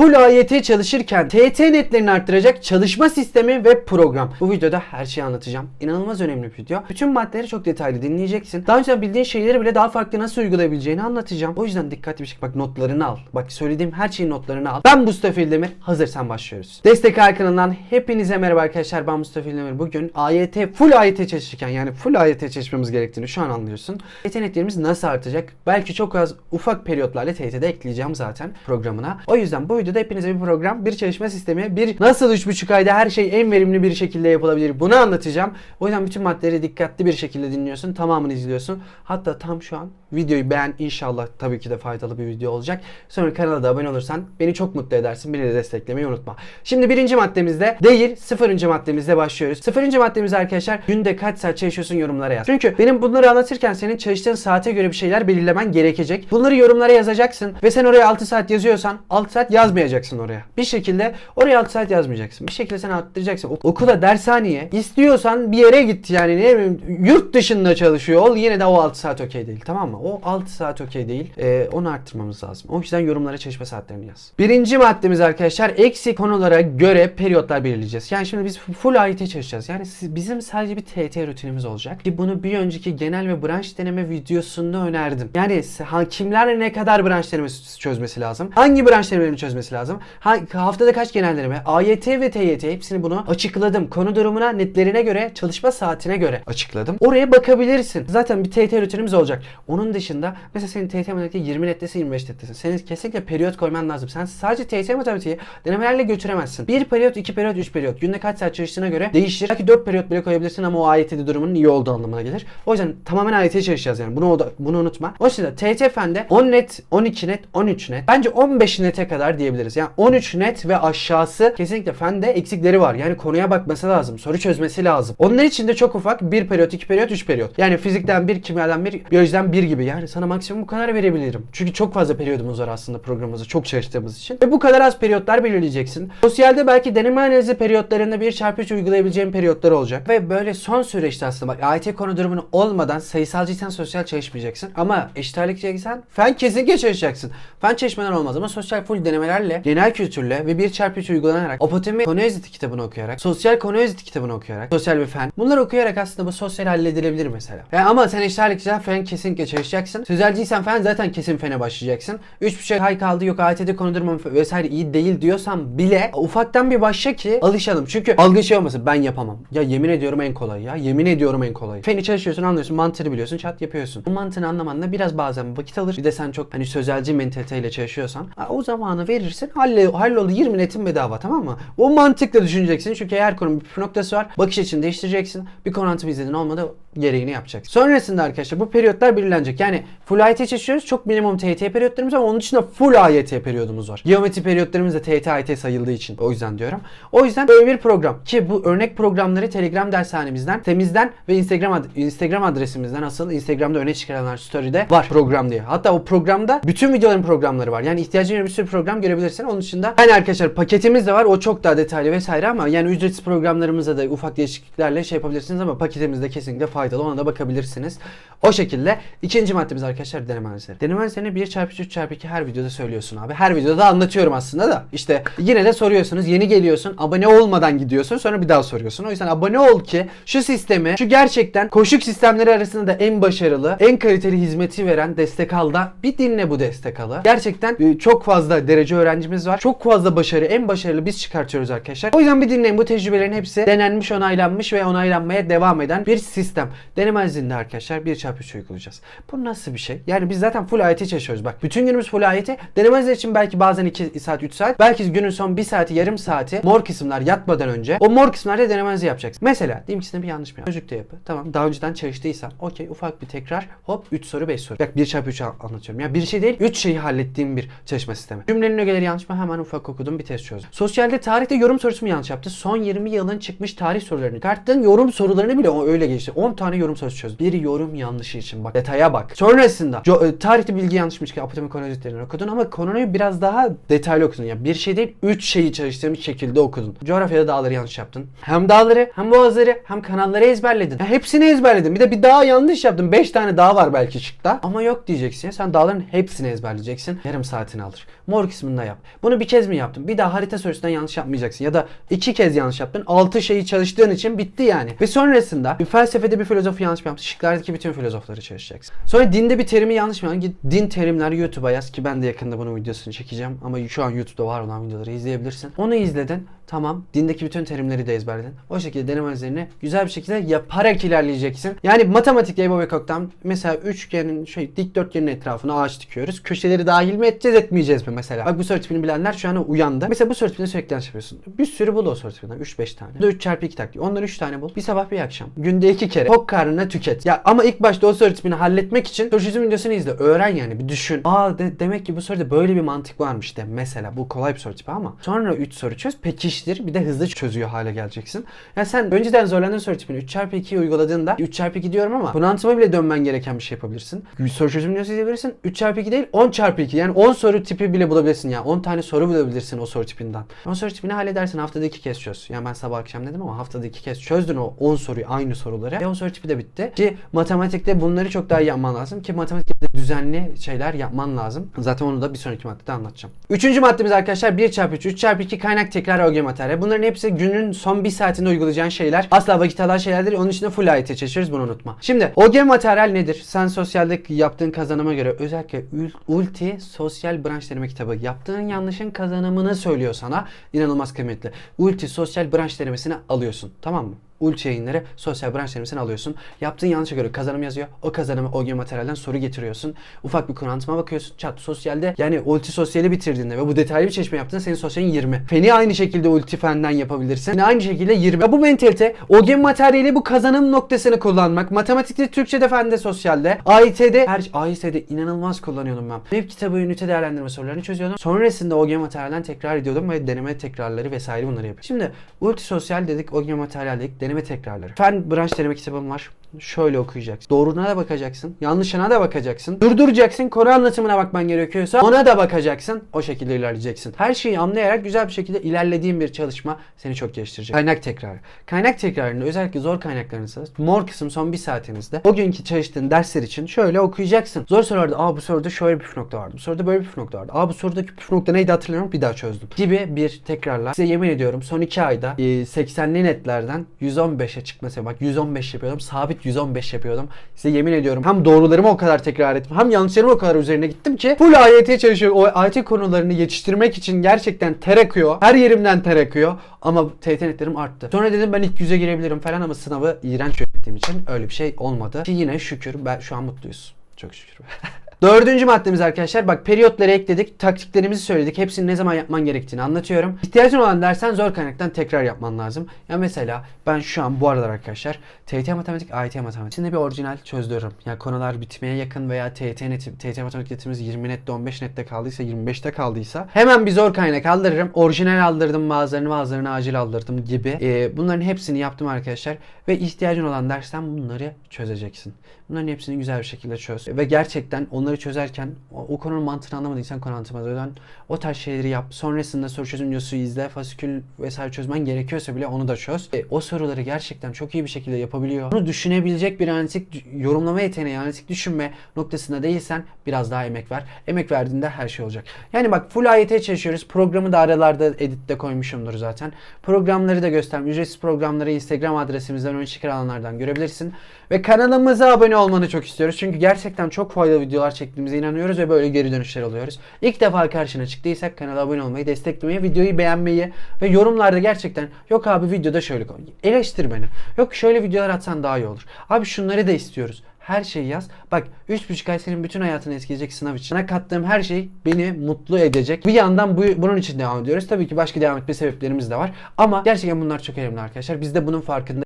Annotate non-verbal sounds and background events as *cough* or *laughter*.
Full AYT çalışırken TYT netlerini arttıracak çalışma sistemi ve program. Bu videoda her şeyi anlatacağım. İnanılmaz önemli bir video. Bütün maddeleri çok detaylı dinleyeceksin. Daha önce bildiğin şeyleri bile daha farklı nasıl uygulayabileceğini anlatacağım. O yüzden dikkatli bir şekilde bak notlarını al. Bak söylediğim her şeyin notlarını al. Ben Mustafa İldemir. Hazırsan başlıyoruz. Destek kanalından hepinize merhaba arkadaşlar. Ben Mustafa İldemir. Bugün AYT, full AYT çalışırken yani full AYT çalışmamız gerektiğini şu an anlıyorsun. Yeteneklerimiz nasıl artacak? Belki çok az ufak periyotlarla TYT'de ekleyeceğim zaten programına. O yüzden bu videoda hepinize bir program, bir çalışma sistemi, bir nasıl 3,5 ayda her şey en verimli bir şekilde yapılabilir bunu anlatacağım. O yüzden bütün maddeleri dikkatli bir şekilde dinliyorsun. Tamamını izliyorsun. Hatta tam şu an videoyu beğen inşallah tabii ki de faydalı bir video olacak. Sonra kanala da abone olursan beni çok mutlu edersin. Beni de desteklemeyi unutma. Şimdi birinci maddemizde değil sıfırıncı maddemizde başlıyoruz. Sıfırıncı maddemiz arkadaşlar günde kaç saat çalışıyorsun yorumlara yaz. Çünkü benim bunları anlatırken senin çalıştığın saate göre bir şeyler belirlemen gerekecek. Bunları yorumlara yazacaksın ve sen oraya 6 saat yazıyorsan 6 saat yazmayacaksın oraya. Bir şekilde oraya 6 saat yazmayacaksın. Bir şekilde sen arttıracaksın. Ok- Okula, dershaneye istiyorsan bir yere git yani ne bileyim yurt dışında çalışıyor ol yine de o 6 saat okey değil tamam mı? O 6 saat okey değil. Ee, onu arttırmamız lazım. O yüzden yorumlara çalışma saatlerini yaz. Birinci maddemiz arkadaşlar eksik konulara göre periyotlar belirleyeceğiz. Yani şimdi biz full AYT çalışacağız. Yani bizim sadece bir TYT rutinimiz olacak. Ki bunu bir önceki genel ve branş deneme videosunda önerdim. Yani kimlerle ne kadar branş denemesi çözmesi lazım? Hangi branş denemelerini çözmesi lazım? Ha- haftada kaç genel deneme? AYT ve TYT hepsini bunu açıkladım. Konu durumuna, netlerine göre, çalışma saatine göre açıkladım. Oraya bakabilirsin. Zaten bir TYT rutinimiz olacak. Onun dışında mesela senin TYT matematiği 20 nettesin 25 nettesin. Senin kesinlikle periyot koyman lazım. Sen sadece TYT matematiği denemelerle götüremezsin. Bir periyot, iki periyot, üç periyot. Günde kaç saat çalıştığına göre değişir. Belki 4 periyot bile koyabilirsin ama o AYT'de durumun iyi olduğu anlamına gelir. O yüzden tamamen AYT çalışacağız yani. Bunu bunu unutma. O yüzden TYT Fen'de 10 net, 12 net, 13 net. Bence 15 nete kadar diyebiliriz. Yani 13 net ve aşağısı kesinlikle Fen'de eksikleri var. Yani konuya bakması lazım. Soru çözmesi lazım. Onlar için de çok ufak. 1 periyot, 2 periyot, 3 periyot. Yani fizikten 1, kimyadan 1, biyolojiden 1 gibi. Yani sana maksimum bu kadar verebilirim. Çünkü çok fazla periyodumuz var aslında programımızda çok çalıştığımız için. Ve bu kadar az periyotlar belirleyeceksin. Sosyalde belki deneme analizi periyotlarında 1 çarpı 3 uygulayabileceğin periyotlar olacak. Ve böyle son süreçte aslında bak AYT konu durumunu olmadan sayısalcıysan sosyal çalışmayacaksın. Ama eşit ağırlıkçıysan fen kesinlikle çalışacaksın. Fen çalışmadan olmaz ama sosyal full denemelerle, genel kültürle ve 1 çarpı 3 uygulanarak, apotemi konu özeti kitabını okuyarak, sosyal konu özeti kitabını okuyarak, sosyal ve fen. Bunları okuyarak aslında bu sosyal halledilebilir mesela. Yani ama sen eşit ağırlıkçıysan fen kesinlikle çalışacaksın. Sözelciysen fen zaten kesin fene başlayacaksın. 3 ay kaldı yok AYT'de konu durumu vesaire iyi değil diyorsan bile ufaktan bir başla ki alışalım. Çünkü algı şey olmasın ben yapamam. Ya yemin ediyorum en kolay ya. Yemin ediyorum en kolay. Feni çalışıyorsun anlıyorsun mantığını biliyorsun çat yapıyorsun. Bu mantığını anlamanda biraz bazen vakit alır. Bir de sen çok hani sözelci mentaliteyle çalışıyorsan o zamanı verirsin halle, halloldu 20 netin bedava tamam mı? O mantıkla düşüneceksin çünkü her konunun bir püf noktası var. Bakış açını değiştireceksin. Bir konu izledin olmadı gereğini yapacaksın. Sonrasında arkadaşlar bu periyotlar belirlenecek. Yani full AYT çalışıyoruz. Çok minimum TYT periyotlarımız ama onun dışında full AYT periyodumuz var. Geometri periyotlarımız da TYT AYT sayıldığı için. O yüzden diyorum. O yüzden böyle bir program ki bu örnek programları Telegram dershanemizden, temizden ve Instagram ad- Instagram adresimizden asıl Instagram'da öne çıkarılanlar story'de var program diye. Hatta o programda bütün videoların programları var. Yani ihtiyacın olan bir sürü program görebilirsin. Onun dışında yani arkadaşlar paketimiz de var. O çok daha detaylı vesaire ama yani ücretsiz programlarımızda da ufak değişikliklerle şey yapabilirsiniz ama paketimizde kesinlikle faydalı. Ona da bakabilirsiniz. O şekilde ikinci maddemiz arkadaşlar deneme analizleri. Deneme analizlerini 1 çarpı 3 çarpı 2 her videoda söylüyorsun abi. Her videoda da anlatıyorum aslında da. İşte yine de soruyorsunuz. Yeni geliyorsun. Abone olmadan gidiyorsun. Sonra bir daha soruyorsun. O yüzden abone ol ki şu sistemi, şu gerçekten koşuk sistemleri arasında da en başarılı, en kaliteli hizmeti veren destek alda bir dinle bu destek alı. Gerçekten e, çok fazla derece öğrencimiz var. Çok fazla başarı, en başarılı biz çıkartıyoruz arkadaşlar. O yüzden bir dinleyin. Bu tecrübelerin hepsi denenmiş, onaylanmış ve onaylanmaya devam eden bir sistem. Deneme analizinde arkadaşlar 1 çarpı 3 uygulayacağız. Bu nasıl bir şey? Yani biz zaten full AYT çalışıyoruz. Bak bütün günümüz full AYT. Deneme analizleri için belki bazen 2 saat 3 saat. Belki günün son 1 saati yarım saati mor kısımlar yatmadan önce o mor kısımlarda deneme analizi yapacaksın. Mesela diyelim ki bir yanlış mı yaptın? Çocukta yapı. Tamam. Daha önceden çalıştıysan okey ufak bir tekrar hop 3 soru 5 soru. Bak 1 çarpı 3 anlatıyorum. Ya bir şey değil 3 şeyi hallettiğim bir çalışma sistemi. Cümlenin ögeleri yanlış mı? Hemen ufak okudum bir test çözdüm. Sosyalde tarihte yorum sorusu mu yanlış yaptı? Son 20 yılın çıkmış tarih sorularını. Karttığın yorum sorularını bile o öyle geçti. 10 tane tane yorum sorusu çözdüm. Bir yorum yanlışı için bak detaya bak. Sonrasında co- e, tarihte bilgi yanlışmış ki apotemik konozitlerini okudun ama konuyu biraz daha detaylı okudun. Ya bir şey değil 3 şeyi çalıştığım şekilde okudun. Coğrafyada dağları yanlış yaptın. Hem dağları hem boğazları hem kanalları ezberledin. Ya hepsini ezberledin. Bir de bir dağ yanlış yaptın. 5 tane dağ var belki şıkta. Ama yok diyeceksin. Sen dağların hepsini ezberleyeceksin. Yarım saatini alır. Mor kısmında yap. Bunu bir kez mi yaptın? Bir daha harita sorusundan yanlış yapmayacaksın. Ya da iki kez yanlış yaptın. 6 şeyi çalıştığın için bitti yani. Ve sonrasında bir felsefede bir filozofu yanlış mı yaptın? Şıklardaki bütün filozofları çalışacaksın. Sonra dinde bir terimi yanlış mı yaptın? Git din terimler YouTube'a yaz ki ben de yakında bunun videosunu çekeceğim. Ama şu an YouTube'da var olan videoları izleyebilirsin. Onu izledin. Tamam. Dindeki bütün terimleri de ezberledin. O şekilde deneme üzerine güzel bir şekilde yaparak ilerleyeceksin. Yani matematikte Ebo ve Kok'tan mesela üçgenin şey dikdörtgenin etrafına ağaç dikiyoruz. Köşeleri dahil mi edeceğiz etmeyeceğiz mi mesela? Bak bu soru tipini bilenler şu an uyandı. Mesela bu soru tipini sürekli yanlış yapıyorsun. Bir sürü bul o soru tipinden. 3-5 tane. Bu da 3 çarpı 2 taktiği. Onları 3 tane bul. Bir sabah bir akşam. Günde 2 kere. Tok karnına tüket. Ya ama ilk başta o soru tipini halletmek için soru çözüm videosunu izle. Öğren yani. Bir düşün. Aa de- demek ki bu soruda böyle bir mantık varmış de. Mesela bu kolay bir soru tipi ama. Sonra 3 soru çöz. Pekiştir. Bir de hızlı çözüyor hale geleceksin. Ya sen önceden zorlandığın soru tipini 3 çarpı 2'yi uyguladığında 3 çarpı 2 diyorum ama kuantıma bile dönmen gereken bir şey yapabilirsin. Bir soru çözüm videosu izleyebilirsin. 3 çarpı 2 değil 10 çarpı 2. Yani 10 soru tipi bile bulabilirsin ya. 10 tane soru bulabilirsin o soru tipinden. O soru tipini halledersin haftada 2 kez çöz. Yani ben sabah akşam dedim ama haftada 2 kez çözdün o 10 soruyu aynı soruları. Ve o soru tipi de bitti. Ki matematikte bunları çok daha iyi yapman lazım. Ki matematikte düzenli şeyler yapman lazım. Zaten onu da bir sonraki maddede anlatacağım. Üçüncü maddemiz arkadaşlar 1 çarpı 3, 3 çarpı 2 kaynak tekrar OG materyal. Bunların hepsi günün son bir saatinde uygulayacağın şeyler. Asla vakit alan şeyler değil. Onun için de full AYT çalışıyoruz bunu unutma. Şimdi OG materyal nedir? Sen sosyalde yaptığın kazanıma göre özellikle ulti sosyal branş deneme kitabı yaptığın yanlışın kazanımını söylüyor sana. İnanılmaz kıymetli. Ulti sosyal branş denemesini alıyorsun. Tamam mı? Ulti yayınları sosyal branş denemesini alıyorsun. Yaptığın yanlışa göre kazanım yazıyor. O kazanımı OG materyalden soru getiriyorsun. Ufak bir kurantıma bakıyorsun. Çat sosyalde yani ulti sosyali bitirdiğinde ve bu detaylı bir çalışma yaptığında senin sosyalin 20. Feni aynı şekilde ulti fenden yapabilirsin. Yine aynı şekilde 20. Ya bu mentalite OG materyali bu kazanım noktasını kullanmak. Matematikte, Türkçe'de, fende, sosyalde. AYT'de her AYT'de inanılmaz kullanıyordum ben. Web kitabı ünite değerlendirme sorularını çözüyordum. Sonrasında OG materyalden tekrar ediyordum ve deneme tekrarları vesaire bunları yapıyordum. Şimdi ulti sosyal dedik, OG materyal dedik, deneme tekrarları. Fen branş deneme kitabım var. Şöyle okuyacaksın. Doğruna da bakacaksın. Yanlışına da bakacaksın. Durduracaksın. Konu anlatımına bakman gerekiyorsa ona da bakacaksın. O şekilde ilerleyeceksin. Her şeyi anlayarak güzel bir şekilde ilerlediğin bir çalışma seni çok geliştirecek. Kaynak tekrarı. Kaynak tekrarını özellikle zor kaynaklarınızda mor kısım son bir saatinizde o günkü çalıştığın dersler için şöyle okuyacaksın. Zor sorularda aa bu soruda şöyle bir püf nokta vardı. Bu soruda böyle bir püf nokta vardı. Aa bu sorudaki püf nokta neydi hatırlamıyorum bir daha çözdüm. Gibi bir tekrarla. Size yemin ediyorum son 2 ayda e, 80'li netlerden 115'e çıkması. Bak 115 yapıyordum. Sabit 115 yapıyordum. Size yemin ediyorum hem doğrularımı o kadar tekrar ettim hem yanlışlarımı o kadar üzerine gittim ki full AYT çalışıyorum. O AYT konularını yetiştirmek için gerçekten ter akıyor. Her yerimden ter akıyor. Ama TYT netlerim arttı. Sonra dedim ben ilk yüze girebilirim falan ama sınavı iğrenç yönettiğim için öyle bir şey olmadı. Ki yine şükür ben şu an mutluyuz. Çok şükür. *laughs* Dördüncü maddemiz arkadaşlar bak periyotları ekledik, taktiklerimizi söyledik. Hepsini ne zaman yapman gerektiğini anlatıyorum. İhtiyacın olan dersen zor kaynaktan tekrar yapman lazım. Ya mesela ben şu an bu aralar arkadaşlar TYT matematik, AYT matematik. Şimdi bir orijinal çözdürürüm. Ya konular bitmeye yakın veya TYT net, TYT matematik netimiz 20 nette 15 nette kaldıysa 25'te kaldıysa hemen bir zor kaynak aldırırım. Orijinal aldırdım bazılarını bazılarını acil aldırdım gibi. Ee, bunların hepsini yaptım arkadaşlar. Ve ihtiyacın olan dersten bunları çözeceksin. Bunların hepsini güzel bir şekilde çöz. Ve gerçekten onları çözerken o, o konunun mantığını anlamadıysan konu anlatıma dön. O tarz şeyleri yap. Sonrasında soru çözüm videosu izle. Fasikül vesaire çözmen gerekiyorsa bile onu da çöz. E, o soruları gerçekten çok iyi bir şekilde yapabiliyor. Bunu düşünebilecek bir analitik yorumlama yeteneği, analitik düşünme noktasında değilsen biraz daha emek ver. Emek verdiğinde her şey olacak. Yani bak full AYT çalışıyoruz. Programı da aralarda editte koymuşumdur zaten. Programları da gösterdim. Ücretsiz programları Instagram adresimizden ön çıkar alanlardan görebilirsin. Ve kanalımıza abone olmanı çok istiyoruz. Çünkü gerçekten çok faydalı videolar çektiğimize inanıyoruz ve böyle geri dönüşler alıyoruz. İlk defa karşına çıktıysak kanala abone olmayı, desteklemeyi, videoyu beğenmeyi ve yorumlarda gerçekten yok abi videoda şöyle koy. Eleştir beni. Yok şöyle videolar atsan daha iyi olur. Abi şunları da istiyoruz. Her şeyi yaz. Bak 3,5 ay senin bütün hayatını etkileyecek sınav için. Sana kattığım her şey beni mutlu edecek. Bir yandan bu, bunun için devam ediyoruz. Tabii ki başka devam etme sebeplerimiz de var. Ama gerçekten bunlar çok önemli arkadaşlar. Biz de bunun farkındayız.